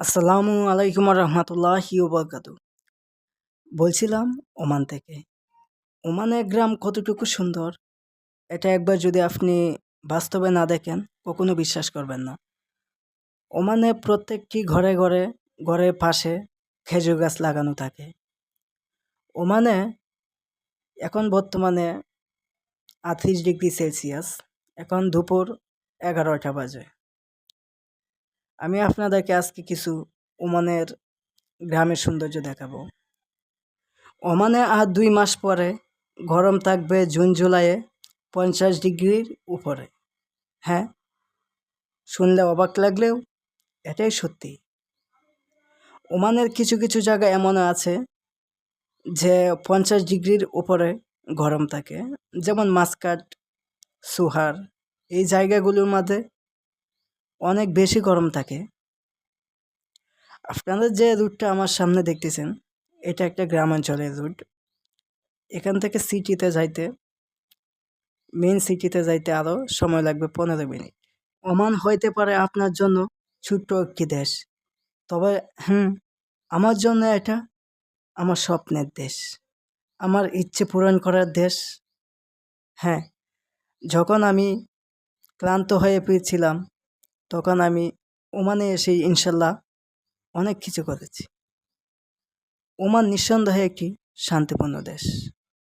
আসসালামু আলাইকুম রহমতুল্লাহি ওবরকাত। বলছিলাম ওমান থেকে। ওমানের গ্রাম কতটুকু সুন্দর? এটা একবার যদি আপনি বাস্তবে না দেখেন, কখনো বিশ্বাস করবেন না। ওমানে প্রত্যেকটি ঘরে ঘরে, ঘরের পাশে খেজুর গাছ লাগানো থাকে। ওমানে এখন বর্তমানে আটত্রিশ ডিগ্রি সেলসিয়াস। এখন দুপুর এগারোটা বাজে। আমি আপনাদেরকে আজকে কিছু ওমানের গ্রামের সৌন্দর্য দেখাবো। ওমানে আর দুই মাস পরে গরম থাকবে জুন, জুলাইয়ে পঞ্চাশ ডিগ্রির উপরে। হ্যাঁ শুনলে অবাক লাগলেও এটাই সত্যি। ওমানের কিছু কিছু জায়গা এমন আছে যে পঞ্চাশ ডিগ্রির উপরে গরম থাকে। যেমন মাসকাট সুহার, এই জায়গাগুলোর মধ্যে অনেক বেশি গরম থাকে। আপনাদের যে রুটটা আমার সামনে দেখতেছেন, এটা একটা গ্রামাঞ্চলের রুট। এখান থেকে সিটিতে যাইতে মেন সিটিতে যাইতে আরও সময় লাগবে পনেরো মিনিট। ওমান হইতে পারে আপনার জন্য ছোট্ট একটি দেশ। তবে, হুম, আমার জন্য এটা আমার স্বপ্নের দেশ। আমার ইচ্ছে পূরণ করার দেশ। হ্যাঁ যখন আমি ক্লান্ত হয়ে ফিরছিলাম তখন আমি ওমানে এসে ইনশাল্লাহ অনেক কিছু করেছি। ওমান নিঃসন্দেহে একটি শান্তিপূর্ণ দেশ।